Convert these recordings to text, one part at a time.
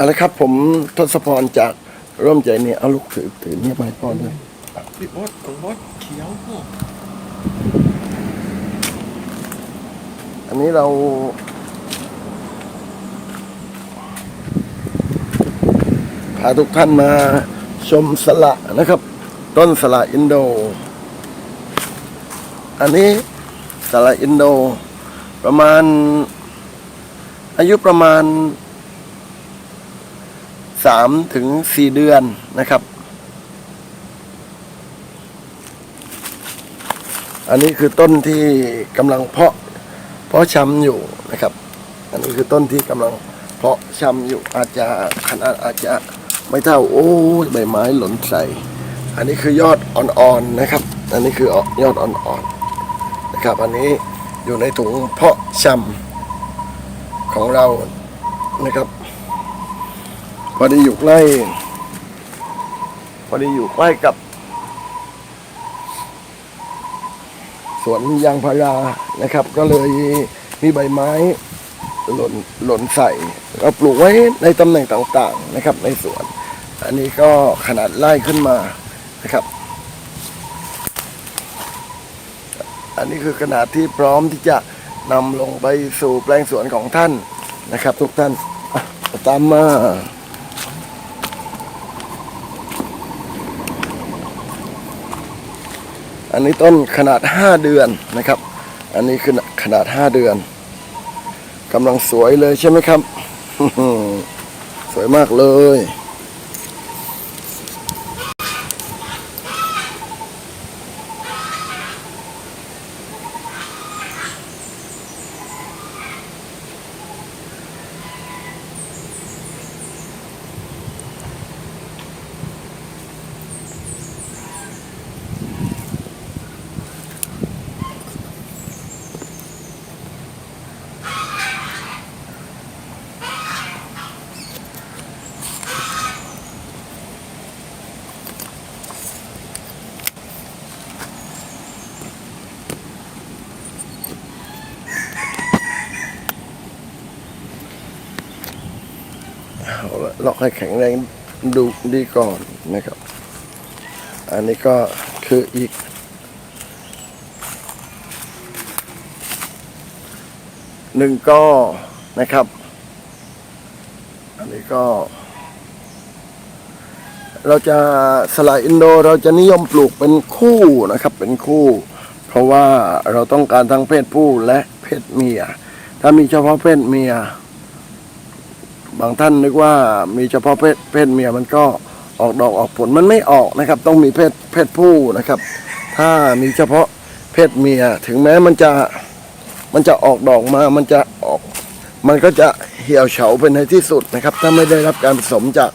เอาละครับผมทศพรจากร่วมใจเนี่ยเอาลูกถือถือเนี่ยมาให้พ่อด้วยพี่บอสของบอสเขียวพ่ออันนี้เรา พาทุกท่านมาชมสละนะครับ ต้นสละอินโด อันนี้สละอินโด ประมาณอายุประมาณ สามถึงสี่เดือนนะครับ อันนี้คือต้นที่กำลังเพาะเพาะชำอยู่นะครับ อันนี้คือต้นที่กำลังเพาะชำอยู่อาจจะขนาดอาจจะไม่เท่าโอ้ใบไม้หล่นใส่อันนี้คือยอดอ่อนๆนะครับ อันนี้คือยอดอ่อนๆนะครับ อันนี้อยู่ในถุงเพาะชำของเรานะครับ พอดีอยู่ใกล้พอดีอยู่ใกล้กับ สวนยางพารานะครับ ก็เลยมีใบไม้หล่นหล่นใส่เราปลูกไว้ในตำแหน่งต่างๆนะครับ ในสวน อันนี้ก็ขนาดไล่ขึ้นมานะครับ อันนี้คือขนาดที่พร้อมที่จะนำลงไปสู่แปลงสวนของท่านนะครับ ทุกท่านตามมา อันนี้ต้นขนาด 5 เดือนนะครับ อันนี้คือขนาด 5 เดือนกำลังสวยเลยใช่ไหมครับ สวยมากเลย เอาละล็อกให้แข็งแรงดูดีก่อนนะครับ อันนี้ก็คืออีก หนึ่งก็นะครับ อันนี้ก็ เราจะสลายอินโดเราจะนิยมปลูกเป็นคู่นะครับ เป็นคู่ เพราะว่าเราต้องการทั้งเพศผู้และเพศเมีย ถ้ามีเฉพาะเพศเมีย บางท่านนึกว่ามีเฉพาะเพศเพศเมียมันก็ออกดอกออกผลมันไม่ออกนะครับ ต้องมีเพศเพศผู้นะครับ ถ้ามีเฉพาะเพศเมียถึงแม้มันจะมันจะออกดอกมา มันจะออก มันก็จะเหี่ยวเฉาเป็นในที่สุดนะครับ ถ้าไม่ได้รับการผสมจาก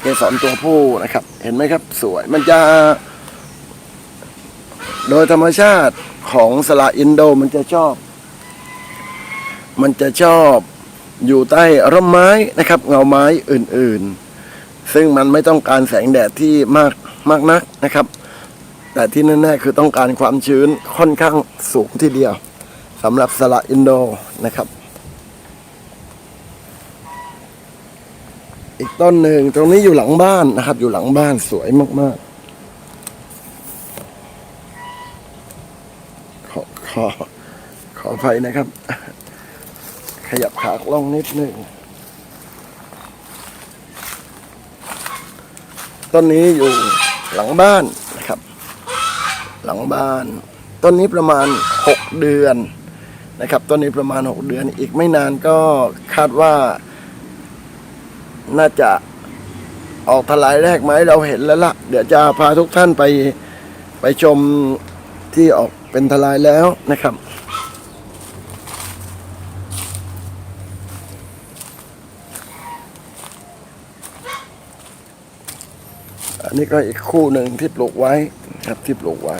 เกสรตัวผู้นะครับ เห็นไหมครับสวยมันจะ โดยธรรมชาติของสละอินโดมันจะชอบ มันจะชอบ อยู่ใต้ร่มไม้นะครับ เงาไม้อื่นๆ ซึ่งมันไม่ต้องการแสงแดดที่มากมากนักนะครับ แต่ที่แน่ๆคือต้องการความชื้นค่อนข้างสูงทีเดียวสำหรับสละอินโดนะครับ อีกต้นหนึ่งตรงนี้อยู่หลังบ้านนะครับ อยู่หลังบ้านสวยมากๆ ขอขอขออภัยนะครับ ขยับขากล้องนิดหนึ่งต้นนี้อยู่หลังบ้านนะครับ หลังบ้าน ต้นนี้ประมาณหกเดือนนะครับต้นนี้ประมาณหกเดือน อีกไม่นานก็คาดว่า น่าจะออกทลายแรกไหมเราเห็นแล้วละ่ะ เดี๋ยวจะพาทุกท่านไปไปชมที่ออกเป็นทลายแล้วนะครับ อันนี้ก็อีกคู่หนึ่งที่ปลูกไว้ครับที่ปลูกไว้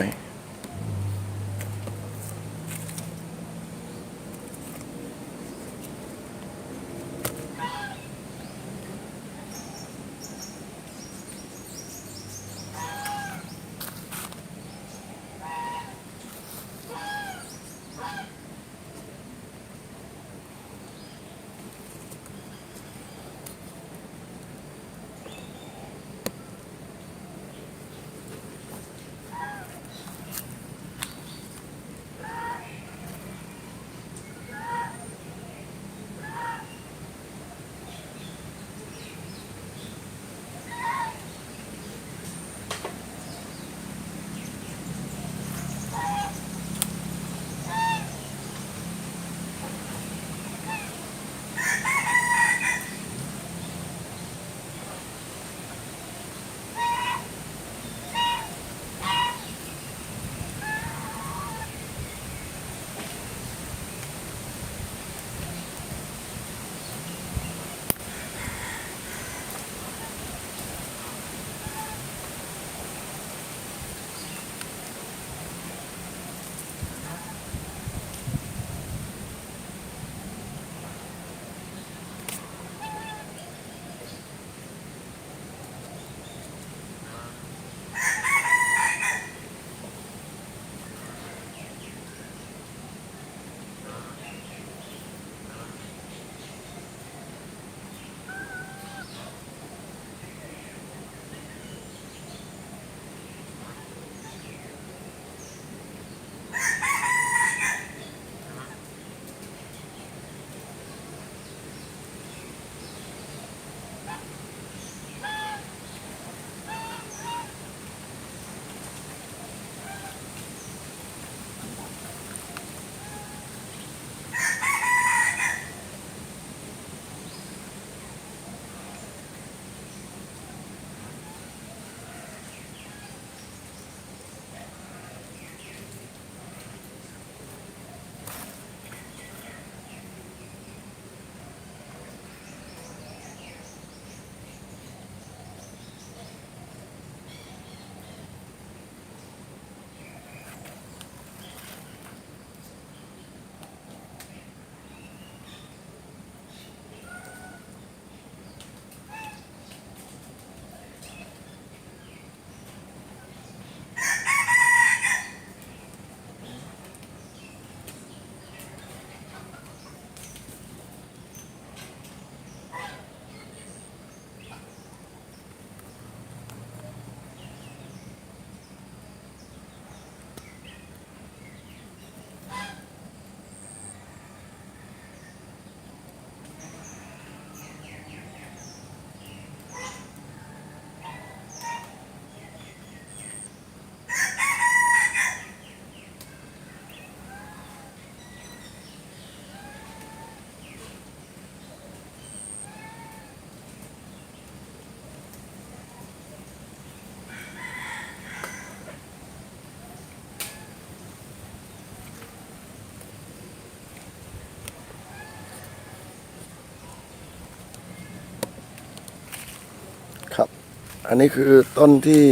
อันนี้คือต้นที่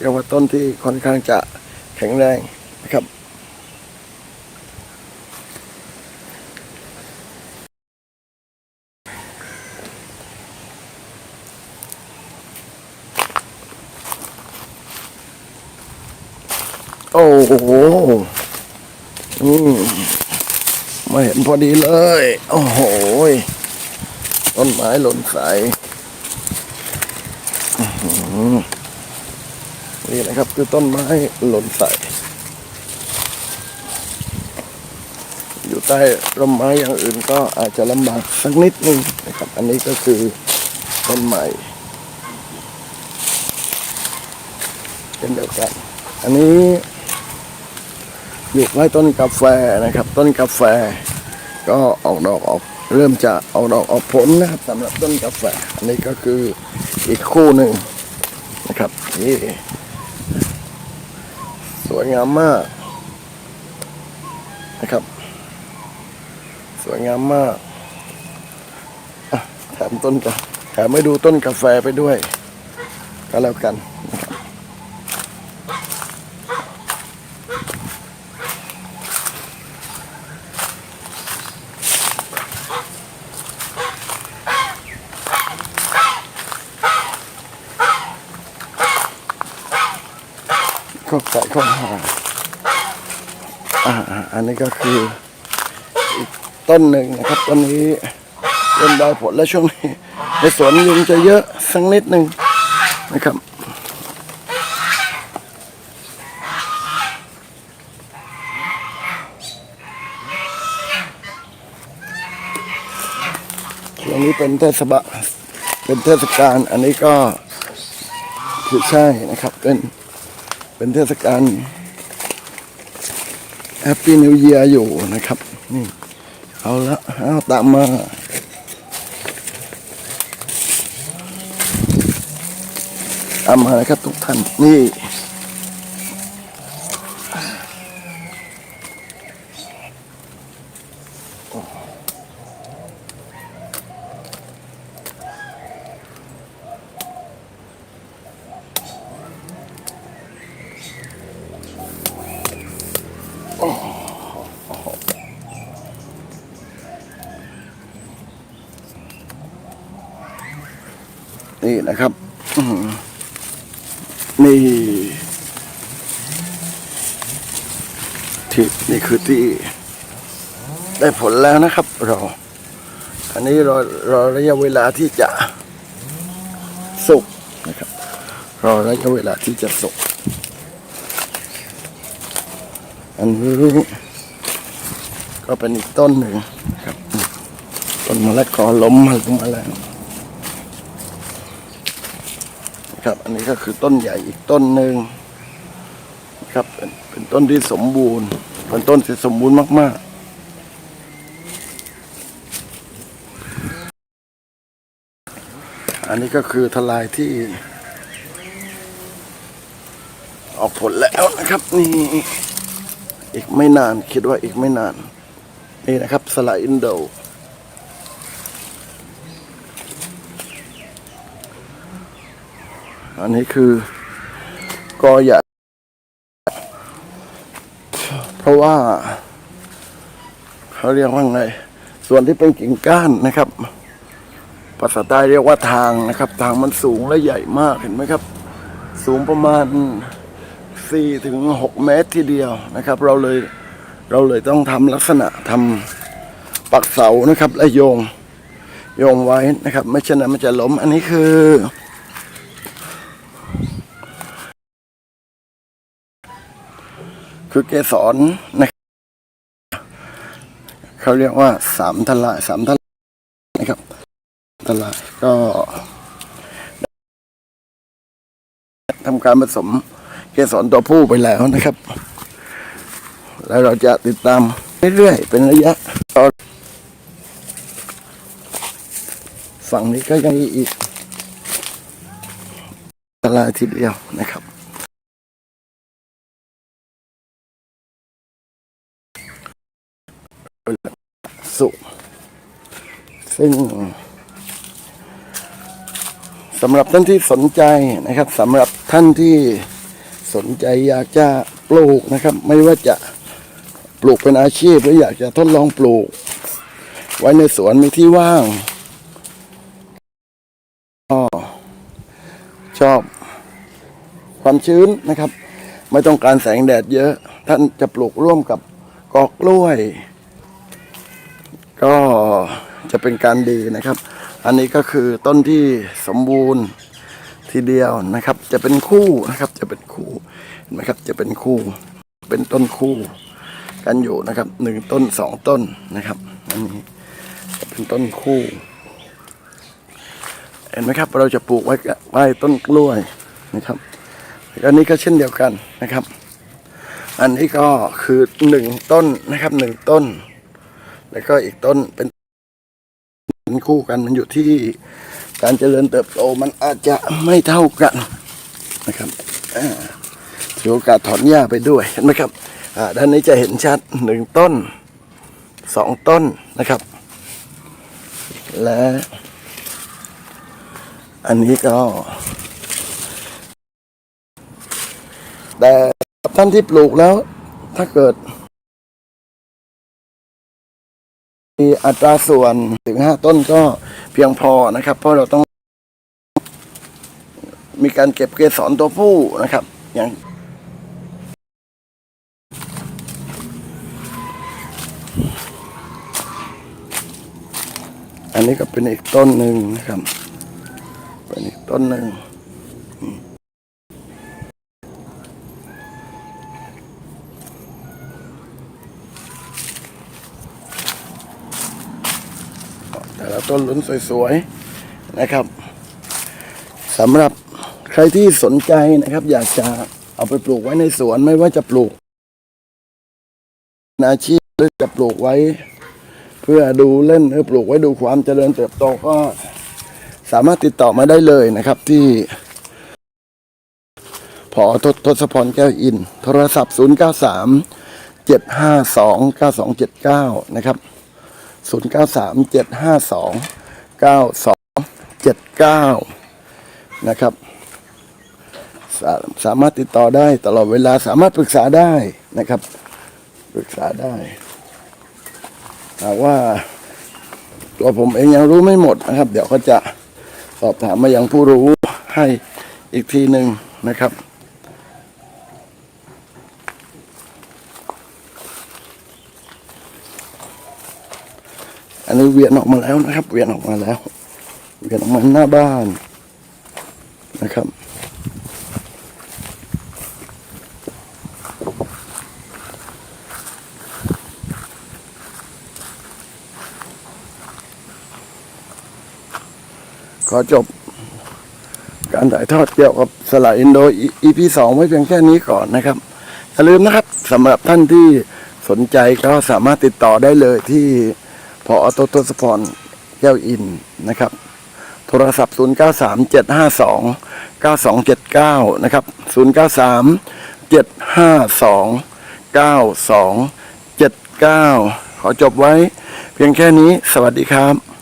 เรียกว่าต้นที่ค่อนข้างจะแข็งแรงนะครับ โอ้โหอืมมาเห็นพอดีเลย โอ้โหต้นไม้หล่นใส่นี่นะครับคือต้นไม้หล่นใส่ อยู่ใต้ร่มไม้อย่างอื่นก็อาจจะลำบากสักนิดนึงนะครับ อันนี้ก็คือต้นใหม่เช่นเดียวกัน อันนี้ อยู่ใต้ต้นกาแฟนะครับ ต้นกาแฟ ก็ออกดอกออกเริ่มจะออกดอกออกผลนะครับสำหรับต้นกาแฟ อันนี้ก็คืออีกคู่หนึ่งนะครับนี่สวยงามมากนะครับ สวยงามมากแถมต้นกาแถมไม่ดูต้นกาแฟไปด้วย ก็แล้วกันนะครับ ก็ใส่เข้ามาอ่าอันนี้ก็คืออีกต้นหนึ่งนะครับต้นนี้เริ่มได้ผลแล้วช่วงนี้ในสวนยุงจะเยอะสักนิดหนึ่งนะครับช่วงนี้เป็นเทศบาลเป็นเทศกาลอันนี้ก็คือใช่นะครับเป็น เป็นเทศกาลแฮปปี้นิวเยียอยู่นะครับนี่เอาละเอาตามมาตามมานะครับทุกท่านนี่ นี่นะครับนี่ที่นี่คือที่ได้ผลแล้วนะครับ เรา อันนี้รอรอระยะเวลาที่จะสุกนะครับ รอระยะเวลาที่จะสุกอันนี้ก็เป็นอีกต้นหนึ่งครับต้นมะละกอล้มมาลงมาแล้ว ครับ อันนี้ก็คือต้นใหญ่อีกต้นหนึ่งครับเป็นเป็นต้นที่สมบูรณ์เป็นต้นที่สมบูรณ์มาก ๆอันนี้ก็คือทลายที่ ออกผลแล้วนะครับ นี่ อีกไม่นานคิดว่าอีกไม่นาน นี่นะครับ สลายอินโด อันนี้คือกอใหญ่เพราะว่าเขาเรียกว่าไง ส่วนที่เป็นกิ่งก้านนะครับภาษาใต้เรียกว่าทางนะครับ ทางมันสูงและใหญ่มากเห็นไหมครับ สูงประมาณสี่ถึงหกเมตรทีเดียวนะครับ เราเลยเราเลยต้องทำลักษณะทำปักเสานะครับและโยงโยงไว้นะครับ ไม่เช่นนั้นมันจะล้มอันนี้คือ คือเกสรนะครับเขาเรียกว่าสามทลายสามทลายนะครับทลายก็ทำการผสมเกสรตัวผู้ไปแล้วนะครับ แล้วเราจะติดตามเรื่อยๆเป็นระยะต่อฝั่งนี้ก็ยังมีอีกตลาดทีเดียวนะครับ สุ ซึ่งสำหรับท่านที่สนใจนะครับสำหรับท่านที่สนใจอยากจะปลูกนะครับ ไม่ว่าจะปลูกเป็นอาชีพหรืออยากจะทดลองปลูก ไว้ในสวนมีที่ว่างก็ชอบความชื้นนะครับ ไม่ต้องการแสงแดดเยอะ ท่านจะปลูกร่วมกับกอกกล้วย จะเป็นการดีนะครับ อันนี้ก็คือต้นที่สมบูรณ์ทีเดียวนะครับ จะเป็นคู่นะครับ จะเป็นคู่เห็นไหมครับ จะเป็นคู่ เป็นต้นคู่ กันอยู่นะครับหนึ่งต้นสองต้นนะครับอันนี้จะเป็นต้นคู่ เห็นไหมครับ เราจะปลูกไว้กับไว้ต้นกล้วยนะครับอันนี้ก็เช่นเดียวกันนะครับ อันนี้ก็คือหนึ่งต้นนะครับหนึ่งต้น แล้วก็อีกต้นเป็น เป็นคู่กันมันอยู่ที่การเจริญเติบโตมันอาจจะไม่เท่ากันนะครับอ่าถือโอกาสถอนหญ้าไปด้วยเห็นไหมครับอ่าด้านนี้จะเห็นชัดหนึ่งต้นสองต้นนะครับ และ อันนี้ก็แต่ท่านที่ปลูกแล้วถ้าเกิด มีอัตราส่วนถึงห้าต้นก็เพียงพอนะครับ เพราะเราต้อง มีการเก็บเกสรตัวผู้นะครับ อย่างอันนี้ก็เป็นอีกต้นหนึ่งนะครับ เป็นอีกต้นหนึ่ง ต้นลุ้นสวยๆนะครับสำหรับใครที่สนใจนะครับ อยากจะเอาไปปลูกไว้ในสวนไม่ว่าจะปลูกอาชีพหรือจะปลูกไว้ เพื่อดูเล่นหรือปลูกไว้ดูความเจริญเติบโตก็สามารถติดต่อมาได้เลยนะครับที่พอทศทศพรแก้วอิน โทรศัพท์ 0937529279 นะครับ 0 9 3 7 5 2 9 2 7 9นะครับ0 9 3 7 5 2 9 2 7 9นะครับสาสามารถติดต่อได้ตลอดเวลาสามารถปรึกษาได้นะครับ ปรึกษาได้หากว่าตัวผมเองยังรู้ไม่หมดนะครับ เดี๋ยวก็จะสอบถามมายังผู้รู้ให้อีกทีหนึ่งนะครับ อันนี้ เวียนออกมาแล้วนะครับ เวียนออกมาแล้ว เวียนออกมาหน้าบ้านนะครับขอจบการถ่ายทอดเกี่ยวกับสลายอินโด EP สองไว้เพียงแค่นี้ก่อนนะครับ อย่าลืมนะครับสำหรับท่านที่สนใจก็สามารถติดต่อได้เลยที่ พออโตทศพรแก้วอินนะครับ โทรศัพท์ 0 9 3 7 5 2 9 2 7 9 นะครับ 0 9 3 7 5 2 9 2 7 9 ขอจบไว้เพียงแค่นี้สวัสดีครับ